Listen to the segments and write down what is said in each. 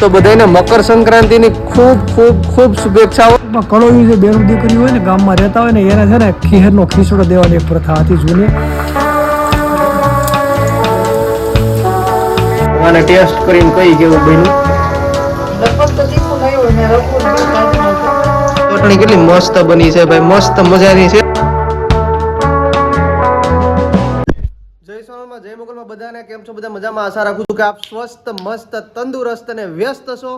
તો બધાને મકર સંક્રાંતિની ખૂબ ખૂબ ખૂબ શુભેચ્છાઓ. કળોયું જે બેનું દીકરી હોય ને ગામમાં રહેતા હોય ને એને છે ને ખીહેરનો ખીચડો દેવાની એક પ્રથા હતી જૂની. અને ટેસ્ટ કરીને કઈ કેવું બન્યું ચટણી કેટલી મસ્ત બની છે ભાઈ મસ્ત મજાની છે. સોનલમાં જય મોગલમાં બધાને કેમ છો? બધા મજામાં? આશા રાખું છું કે આપ સ્વસ્થ, મસ્ત, તંદુરસ્ત અને વ્યસ્ત છો.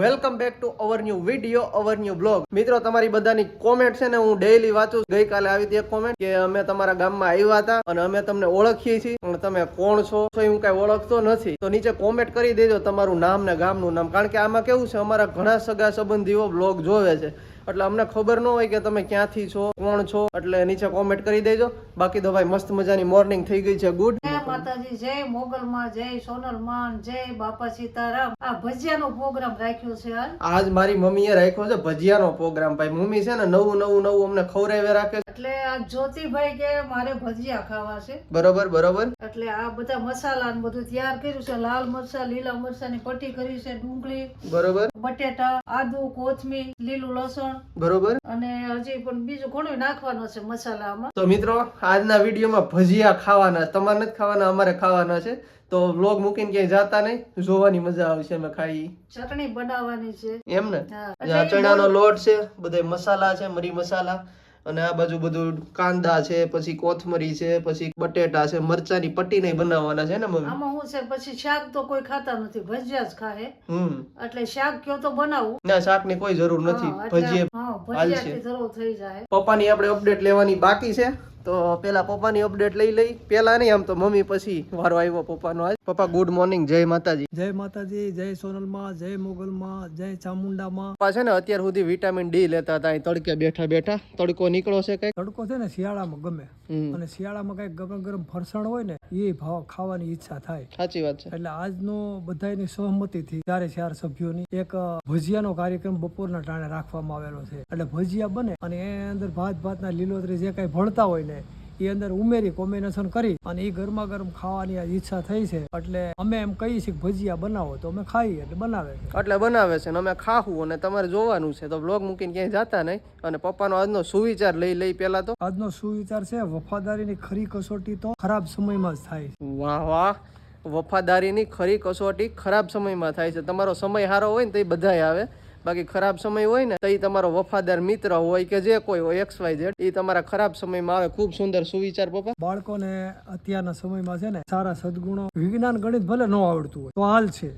Welcome back to our new video our new blog મિત્રો, તમારી બધાની કોમેન્ટ છે ને, હું ડેઈલી વાંચું ગઈકાલે આવી હતી એક કોમેન્ટ કે અમે તમારા ગામમાં આવ્યા હતા અને અમે તમને ઓળખીએ છીએ. પણ તમે કોણ છો? તો હું કઈ ઓળખતો નથી. તો નીચે કોમેન્ટ કરી દેજો તમારું નામ ને ગામનું નામ. કારણ કે આમાં કેવું છે, અમારા ઘણા સગા સંબંધીઓ બ્લોગ જોવે છે. એટલે અમને ખબર ન હોય કે તમે ક્યાંથી છો, કોણ છો. એટલે નીચે કોમેન્ટ કરી દેજો. બાકી તો ભાઈ મસ્ત મજાની મોર્નિંગ થઈ ગઈ છે. ગુડ માતાજી જય મોગલમાં જય સોનલમાં જય બાપા સીતારામ. આ ભજીયાનો પ્રોગ્રામ રાખ્યો છે આજ મારી મમ્મીએ રાખ્યો છે ભજીયાનો પ્રોગ્રામ. ભાઈ મમ્મી છે ને નવું નવું નવું અમને ખવરાવે રાખે એટલે આ જ્યોતિભાઈ કે મારે ભજીયા ખાવા છે. બરોબર બરોબર. એટલે આ બધા મસાલા ને બધું તૈયાર કર્યું છે. લાલ મરચા લીલા મરચાની પટ્ટી કરી છે ડુંગળી બરોબર. બટેટા આદુ કોથમીર લીલું લસણ. બરોબર. અને હજી પણ બીજું ઘણું નાખવાનું છે મસાલામાં. તો મિત્રો આજના વિડીયોમાં ભજીયા ખાવાના તમારે નથી ખાવાના? અમારે ખાવાના છે. તો વ્લોગ મૂકીને ક્યાંય જાતા નહીં જોવાની મજા આવશે અમે ખાઈ. ચટણી બનાવવાની છે. એમ ને? ચણાનો લોટ છે બધા મસાલા છે મરી મસાલા. અને આ બાજુ બધું કાંદા છે પછી કોથમરી છે પછી બટેટા છે મરચાની પટ્ટી નહીં બનાવવાના છે ને મમ્મી? આમાં હું છે પછી શાક તો કોઈ ખાતા નથી ભજીયા જ ખાહે હમ. એટલે શાક કયો તો બનાવું. ના શાકની કોઈ જરૂર નથી. ભજીયા હાલશે. ભજીયાથી થઈ જાય. પપ્પાની આપણે અપડેટ લેવાની બાકી છે. તો પેલા પપ્પાની અપડેટ લઈ લઈ. પેલા નહીં આમ તો મમ્મી પછી વારો આવ્યો પપ્પાનો આજ. પપ્પા ગુડ મોર્નિંગ જય માતાજી. જય માતાજી જય સોનલમાં જય મોગલમાં જય ચામુંડામાં. પપ્પા છે ને અત્યાર સુધી વિટામિન ડી લેતા હતા અહીં તડકે બેઠા બેઠા. તડકો નીકળો છે કઈ તડકો છે ને શિયાળામાં ગમે. અને શિયાળામાં કઈ ગરમ ગરમ ફરસાણ હોય ને એ ભાવ ખાવાની ઈચ્છા થાય. સાચી વાત છે. એટલે આજનો બધાની સહમતિથી ચારે ચાર સભ્યોની એક ભજીયાનો કાર્યક્રમ બપોરના ટાણે રાખવામાં આવેલો છે. એટલે ભજીયા બને અને એ અંદર ભાત ભાતના લીલોતરી જે કઈ ભણતા હોય ને એ અંદર ઉમેરી કોમ્બિનેશન કરી અને એ ગરમા ગરમ ખાવાની આ ઈચ્છા થઈ છે. એટલે અમે એમ કહીએ છીએ ભજીયા બનાવો તો અમે ખાઈએ એટલે બનાવે છે. એટલે બનાવે છે ને અમે ખાવું અને તમારે જોવાનું છે. તો બ્લોગ મૂકીને ક્યાંય જતા નહીં અને પપ્પાનો આજનો સુવિચાર લઈ લઈ પેલા તો. આજનો સુવિચાર છે વફાદારીની ખરી કસોટી તો ખરાબ સમયમાં જ થાય છે. વાહ વાહ. વફાદારીની ખરી કસોટી ખરાબ સમયમાં થાય છે. તમારો સમય સારો હોય ને તો એ બધાય આવે. બાકી ખરાબ સમય હોય ને તો એ તમારો વફાદાર મિત્ર હોય કે જે કોઈ હોય એક્સ વાય ઝેડ એ તમારા ખરાબ સમયમાં આવે. ખૂબ સુંદર સુવિચાર પપ્પા. બાળકોને અત્યારના સમયમાં છે ને સારા સદગુણો વિજ્ઞાન ગણિત ભલે ન આવડતું હોય તો હાલ છે.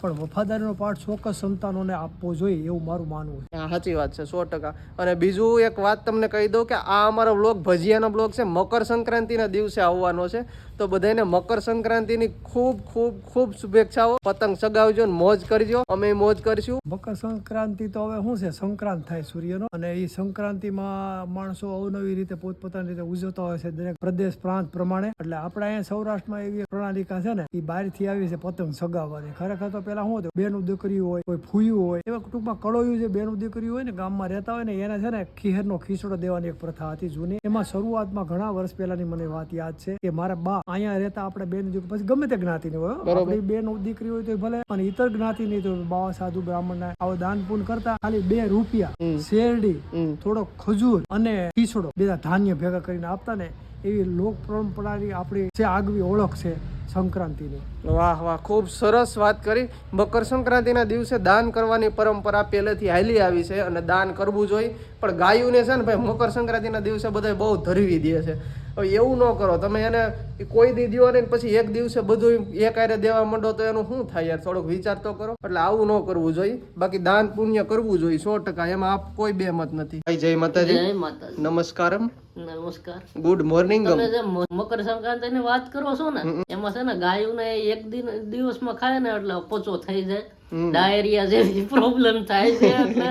પણ વફાદારીનો પાઠ ચોક્કસ સંતાનોને આપવો જોઈએ એવું મારું માનવું છે. સાચી વાત છે સો ટકા. અને બીજું એક વાત તમને કહી દઉં કે આ અમારો બ્લોગ ભજીયાનો બ્લોગ છે મકર સંક્રાંતિના દિવસે આવવાનો છે. તો બધાને મકર સંક્રાંતિની ખૂબ ખૂબ ખૂબ શુભેચ્છાઓ. પતંગ સગાવજો ને મોજ કરજો. અમે મોજ કરીશું. મકર સંક્રાંતિ તો હવે શું છે? સંક્રાંત થાય સૂર્યનો. અને એ સંક્રાંતિમાં માણસો અવનવી રીતે પોતપોતાની રીતે ઉજવતા હોય છે દરેક પ્રદેશ પ્રાંત પ્રમાણે. એટલે આપણા અહીંયા સૌરાષ્ટ્રમાં એવી પ્રણાલિકા છે ને એ બહારથી આવી છે પતંગ સગાવવાની. ખરેખર તો પેલા શું હતું? બેનું દીકરી હોય, કોઈ ફૂયું હોય. એવા ટૂંકમાં કળોયું જે બેનું દીકરી હોય ને, ગામમાં રહેતા હોય ને, એને છે ને ખીહેરનો ખીસડો દેવાની એક પ્રથા હતી જૂની. એમાં શરૂઆતમાં ઘણા વર્ષ પહેલાની મને વાત યાદ છે કે મારા બા અહીંયા રહેતા આપણે બેન પછી ગમે તે જ્ઞાતિની હોય આપણી બેન દીકરી હોય તો ભલે પણ ઇતર જ્ઞાતિની તો બાવા સાધુ બ્રાહ્મણ આવો દાન પૂન કરતા ખાલી બે રૂપિયા શેરડી થોડો ખજૂર અને ખીચડો બધા ધાન્ય ભેગા કરીને આપતા ને એવી લોક પરંપરાની આપણી જે આગવી ઓળખ છે સંક્રાંતિની. વાહ વાહ ખૂબ સરસ વાત કરી. મકર સંક્રાંતિના દિવસે દાન કરવાની પરંપરા પહેલેથી હાલી આવી છે અને દાન કરવું જોઈએ. પણ ગાયુંને છે ને ભાઈ મકર સંક્રાંતિના દિવસે બધા બહુ ધરવી દે છે. હવે એવું ન કરો તમે એને કોઈ દી દો ને પછી એક દિવસે બધું એક આરે દેવા માંડો તો એનું શું થાય યાર? થોડોક વિચાર તો કરો. એટલે આવું ન કરવું જોઈએ. બાકી દાન પુણ્ય કરવું જોઈએ સો ટકા. એમાં આપ કોઈ બે મત નથી. જય માતાજી. જય માતાજી. નમસ્કારમ. નમસ્કાર. ગુડ મોર્નિંગ તમે જે મકર સંક્રાંતિ ની વાત કરો છો ને એમાં છે ને ગાયું ને એક દિન દિવસમાં ખાય ને એટલે પોચો થઈ જાય. ડાયરિયા જેવી પ્રોબ્લેમ થાય છે એટલે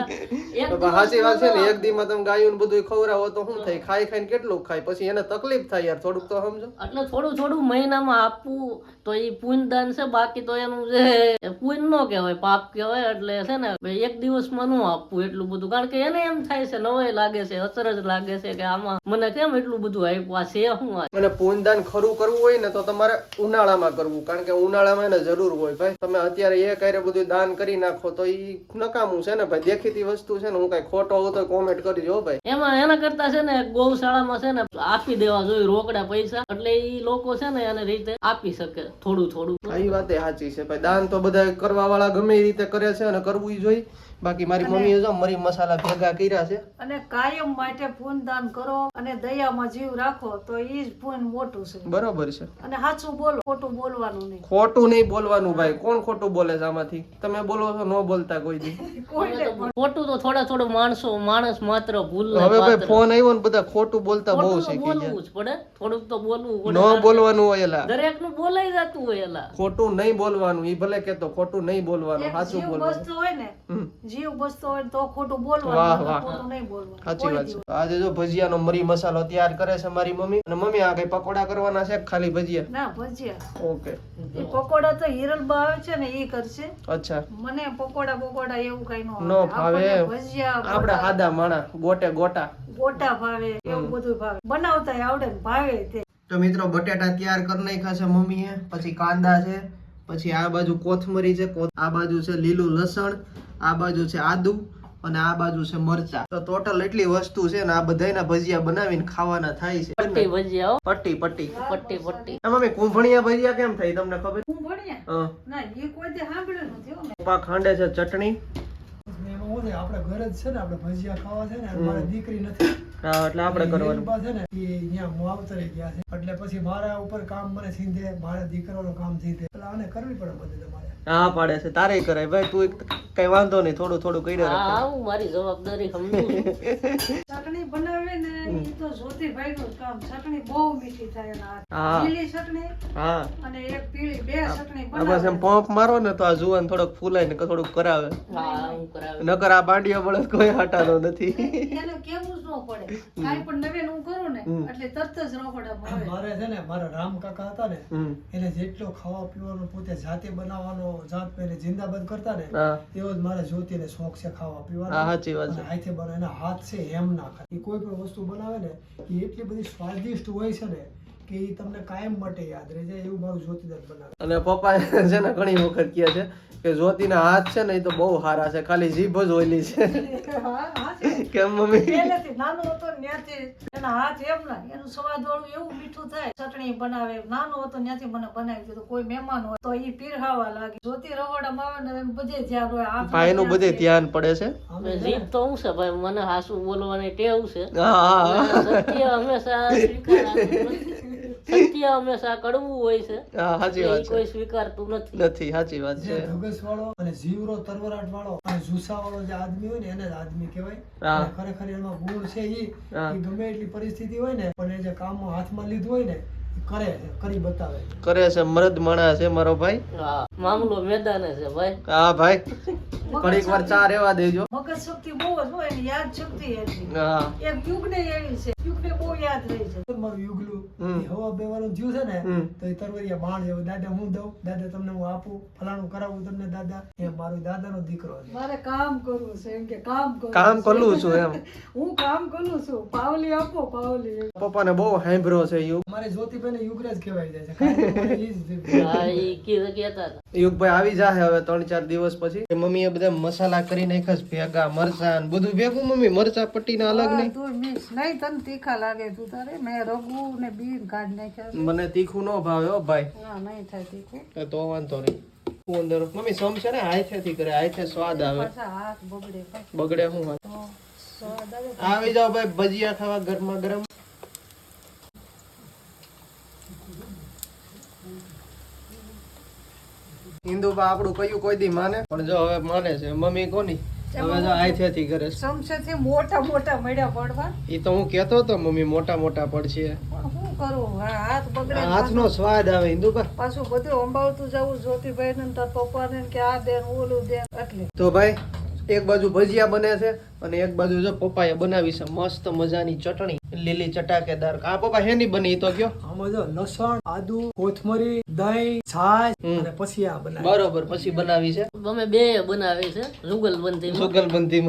એક સાચી વાત છે ને એક દીમાં તમે ગાયું બધું ખવડાવો તો શું થાય? ખાઈ ખાઈને કેટલું ખાય? પછી એને તકલીફ થાય યાર થોડુંક તો સમજો. એટલે થોડું થોડું મહિનામાં આપવું તો એ પુણ્યદાન છે બાકી તો એનું જે પુણ્ય નો કહેવાય પાપ કહેવાય એટલે છે ને એક દિવસમાં નું આપવું એટલું બધું. કારણ કે એને એમ થાય છે નવાય લાગે છે અસર જ લાગે છે કે આમાં મને કેમ એટલું બધું આપ્યું? આ છે આ? અને પૂનદાન ખરું કરવું હોય ને તો તમારે ઉનાળામાં કરવું. કારણ કે ઉનાળામાં એને જરૂર હોય. ભાઈ તમે અત્યારે એ કાર્ય બધું દાન કરી નાખો તો એ નકામું છે ને ભાઈ. દેખીતી વસ્તુ છે ને હું કઈ ખોટો હોઉં તો કોમેન્ટ કરજો હો ભાઈ. એમાં એના કરતા છે ને ગૌશાળામાં છે ને આપી દેવા જોઈએ રોકડા પૈસા એટલે ઈ લોકો છે ને એને રીતે આપી શકે, થોડું થોડું. એ વાત સાચી છે. ભાઈ, દાન તો બધા કરવા વાળા ગમે એ રીતે કરે છે અને કરવું જોઈએ. બાકી મારી મમ્મીએ જો મરી મસાલા ભેગા કર્યા છે. અને કાયમ માટે પૂન દાન કરો અને દયામાં જીવ રાખો તો ઈ જ પૂન મોટું છે. બરોબર છે. અને સાચું બોલો ખોટું બોલવાનું નહીં. ખોટું નહીં બોલવાનું ભાઈ. કોણ ખોટું બોલે છે આમાંથી? તમે બોલો છો ન બોલતા કોઈ દી. ખોટું તો થોડા થોડો માણસો માણસ માત્ર ભૂલ હવે ભાઈ ફોન આવ્યો ને બધા ખોટું બોલતા બહુ છે બોલવું જ પડે. થોડુંક તો બોલવું પડે. ન બોલવાનું હોય એલા. દરેકનું બોલાઈ જતું હોય એલા. ખોટું નહીં બોલવાનું. ઈ ભલે કેતો ખોટું નહીં બોલવાનું સાચું બોલવાનું. વસ્તુ હોય ને. જીવ બસતો હોય તો ખોટું બોલવાનું ખોટું નહીં બોલવાનું. સાચી વાત છે. આજે જો ભજીયાનો મરી મસાલો તૈયાર કરે છે મારી મમ્મી અને મમ્મી આ કઈ પકોડા કરવાના છે ખાલી ભજીયા? ના ભજીયા. ઓકે. એ પકોડા તો હિરલબા આવે છે ને એ કરશે. અચ્છા. મને પકોડા પકોડા એવું કઈ નો ભાવે. ભજીયા આપડા આદા માણા ગોટે ગોટા. ગોટા ભાવે એવું બધું ભાવે. બનાવતા આવડે ભાવે તે. તો મિત્રો બટેટા તૈયાર કરી નાખ્યા છે મમ્મીએ પછી કાંદા છે પછી આ બાજુ કોથમરી છે આ બાજુ છે લીલું લસણ આ બાજુ છે આદુ અને આ બાજુ છે મરચા. તો ટોટલ એટલી વસ્તુ છે ને આ બધાયના ભજીયા બનાવીને ખાવાના થાય છે. પટ્ટી ભજીયા પટ્ટી પટ્ટી. પટ્ટી પટ્ટી. તમે કુંભણિયા ભજીયા કેમ થઈ તમને ખબર? કુંભણિયા? ના એ કોઈ દે સાંભળ્યું નથી હો ખાંડે છે ચટણી. આપણે ઘરે જ છે ને આપણે ભજીયા ખાવા છે ને મારે દીકરી નથી. એટલે આપણે કરવાનું. છે ને એ અહીંયા મુઆવતરે ગયા છે. એટલે પછી મારા ઉપર કામ મને સીધે મારા દીકરાનું કામ સીધે. એટલે આને કરવી પડે બધું તમારે. હા પાડે છે. તારે કરાય. ભાઈ તું કઈ વાંધો નહીં થોડું થોડું કર્યો હા હા, હું મારી જવાબદારી સમજુ ચટણી બનાવે ને એ તો જ્યોતિભાઈ નું કામ. ચટણી બહુ મીઠી થાય હા. લીલી ચટણી હા. અને એક પીળી બે ચટણી આ બસ એમ બનાવે. પંપ મારો ને તો આ જુવાન થોડોક ફૂલાય ને થોડુંક કરાવે. હા હું કરાવી નકર આ બાંડિયા બળદ કોઈ હટાતો નથી. એને કેવું પડે. કાંઈ પણ નવે હું કરું ને એટલે તરત જ રોકડામાં આવે મારે છે ને મારા રામ કાકા હતા ને એને જેટલો ખાવા પીવાનો પોતે જાતે બનાવવાનો જાત પહેલે જિંદાબાદ કરતા ને એવો જ મારા જ્યોતિને શોખ છે ખાવા હા પીવાનો સાચી વાત છે. હાથે બનાવે એના હાથ છે એમ ના ખાય. કોઈ પણ વસ્તુ બનાવે ને એ એટલી બધી સ્વાદિષ્ટ હોય છે ને કે એ તમને કાયમ માટે યાદ રહી જાય એવું મારું જ્યોતિદાન બનાવે. અને પપ્પા છે ને ઘણી વખત કહે છે કે જ્યોતિના હાથ છે ને એ તો બહુ સારા છે ખાલી જીભ જ ઓયલી છે. હા હા છે. કેમ મમ્મી? નાનો હતો ત્યાંથી એના હાથ એમ ના એનું સ્વાદ વાળું એવું મીઠું થાય ચટણી બનાવે નાનો હતો ત્યાંથી મને બનાવી દીધું કોઈ મહેમાન હોય તો ઈ પીરહાવા લાગે. જોતી રવાડામાં આવે ને બધે ધ્યાન હોય ભાઈ નું બધે ધ્યાન પડે છે? જીભ તો હું છે ભાઈ મને હાસુ બોલવાની ટેવ છે. હા. હંમેશા સત્ય હંમેશા કડવું હોય છે. હા સાચી વાત કોઈ સ્વીકારતું નથી. નથી સાચી વાત છે. ધગસ વાળો અને જીવરો તરવરાટ વાળો અને જુસ્સા વાળો જે આદમી હોય ને એને જ આદમી કહેવાય. ખરેખર એમાં ગુણ છે ઈ ગમે એટલી પરિસ્થિતિ હોય ને પણ એ જે કામ હાથમાં લીધું હોય ને કરે છે કરી બતાવે કરે છે મરદ માણા છે મારો ભાઈ. હા મામલો મેદાને છે ભાઈ. હા ભાઈ. ઘણી વાર ચા રેવા દેજો. મગજ શક્તિ બહુ જ હોય યાદ શક્તિ હા. એક યુગને એવી છે. યુગને બહુ યાદ રહી છે. મારું યુગલું હવા બેવાનું થયું છે ને તો એ તરવરિયા બાણ જેવું દાદા હું દઉં? દાદા તમને હું આપું? ફલાણું કરાવું તમને દાદા? એ મારો દાદાનો દીકરો છે. મારે કામ કરવું છે એમ કે કામ કરવું કામ છે. છું એમ. હું કામ કરું છું. પાવલી આપો પાવલી. પપ્પાને બહુ સાંભળ્યો છે યુગ. અમારે જ્યોતિભાઈને યુગરાજ કહેવાય જાય છે. યુગભાઈ આવી જાહે હવે ત્રણ ચાર દિવસ પછી. મમ્મીએ બધા મસાલા કરી નાખ્યા ભેગા મરચા બધું. ભેગું મમ્મી મરચા પટ્ટીના અલગ નહીં? નહીં તને તીખા લાગે તું તારે? મેં રઘુ ને બીન કાઢી નાખ્યા મને તીખું ન ભાવે હો ભાઈ. ના નહીં થાય તીખું. તો વાંધો નહીં. હું અંદર મમ્મી સમ છે ને હાથેથી કરે હાથે સ્વાદ આવે. હાથ બગડે બગડે હું સ્વાદ આવે આવી જાઓ ભાઈ ભજીયા ખાવા ગરમા ગરમ. હિન્દુબા આપણું કયું કોઈ દી માને? પણ જો હવે માને છે. મમ્મી કોની? હવે મોટા મોટા મળ્યા પડવા. એ તો હું કેતો તો મમ્મી મોટા મોટા પડશે. શું કરું? હાથ બગડે ને હાથનો સ્વાદ આવે હિન્દુબા પાછું બધું અંબાવતું જવું જ્યોતિભાઈ ને તાર પપ્પા ને કે આ દે ઓલું દે એટલે. તો ભાઈ એક બાજુ ભજીયા બને છે અને એક બાજુ જો પપ્પાએ બનાવી છે મસ્ત મજાની ચટણી. લીલી ચટાકેદાર આ પપ્પા હેની બની? તો કયો? આમાં જો લસણ આદુ કોથમરી દહીં છાશ અને પછી આ બનાવી. બરોબર પછી બનાવી છે? અમે બે બનાવી છે જુગલબંધી જુગલબંધી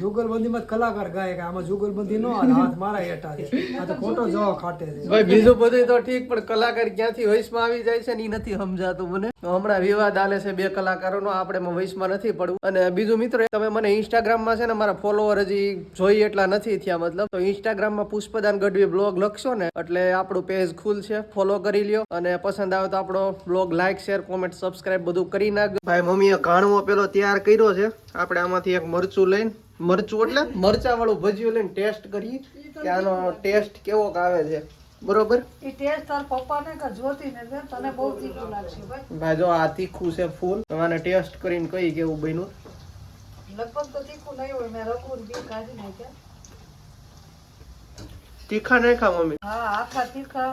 જુગલબંધીમાં કલાકાર ગાય કે આમાં જુગલબંધી નો હાથ મારા હેઠા છે. આ તો ખોટો જવા ખાટે છે. ભાઈ બીજું બધું તો ઠીક પણ કલાકાર ક્યાંથી વયસમાં આવી જાય છે ને ઈ નથી સમજાતું મને. હમણાં વિવાદ આલે છે બે કલાકારોનો આપણે વયસમાં નથી પડવું. અને બીજું મિત્રો તમે મને ઇન્સ્ટાગ્રામમાં છે ને મારા ફોલોવર હજી જોઈ એટલા નથી થયા મતલબ. તો ઇન્સ્ટાગ્રામમાં પુષ્પદાન ગઢવી બ્લોગ લખશો ને એટલે આપણું પેજ ખુલ છે. ફોલો કરી લ્યો અને પસંદ આવે તો આપણો blog like share comment subscribe બધું કરી નાખજો ભાઈ મમ્મીએ ઘાણવો પેલો તૈયાર કર્યો છે. આપણે આમાંથી એક મરચું લઈને મરચું એટલે મરચા વાળું ભજીયું લઈને ટેસ્ટ કરીએ. કે આનો ટેસ્ટ કેવો આવે છે. બરોબર? એ ટેસ્ટ તાર પપ્પાને કે જ્યોતિ ને તને બહુ તીખું લાગશે ભાઈ. ભાઈ જો આ તીખું છે ફૂલ. આને ટેસ્ટ કરીને કઈ કેવું બન્યું. લગભગ તો તીખું નહીં હોય મેં રઘુર બી કાઢી નાખ્યા. તીખા નાખા મમ્મી? હા આખા તીખા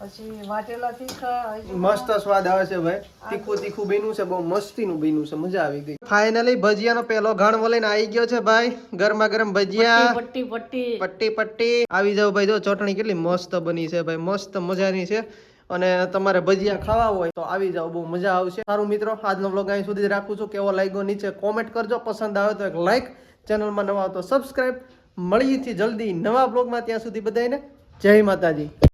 પછી વાટેલા તીખા મસ્ત સ્વાદ આવે છે ભાઈ. તીખું તીખું બન્યું છે બહુ મસ્તીનું બન્યું છે મજા આવી ગઈ. ફાઇનલી ભજીયાનો પેલો ઘાણવો વલઈને આવી ગયો છે ભાઈ. ગરમા ગરમ ભજીયા. પટ્ટી પટ્ટી પટ્ટી. પટ્ટી આવી જાવ ભાઈ જો ચટણી કેટલી મસ્ત બની છે ભાઈ મસ્ત મજાની છે. અને તમારે ભજીયા ખાવા હોય તો આવી જાવ બહુ મજા આવશે. સારું મિત્રો, આજનો બ્લોગ અહીં સુધી રાખું છું. કેવો લાગ્યો નીચે કોમેન્ટ કરજો. પસંદ આવે તો એક લાઈક ચેનલમાં નવા તો સબસ્ક્રાઇબ મળીથી જલ્દી નવા બ્લોગમાં ત્યાં સુધી બધાને જય માતાજી.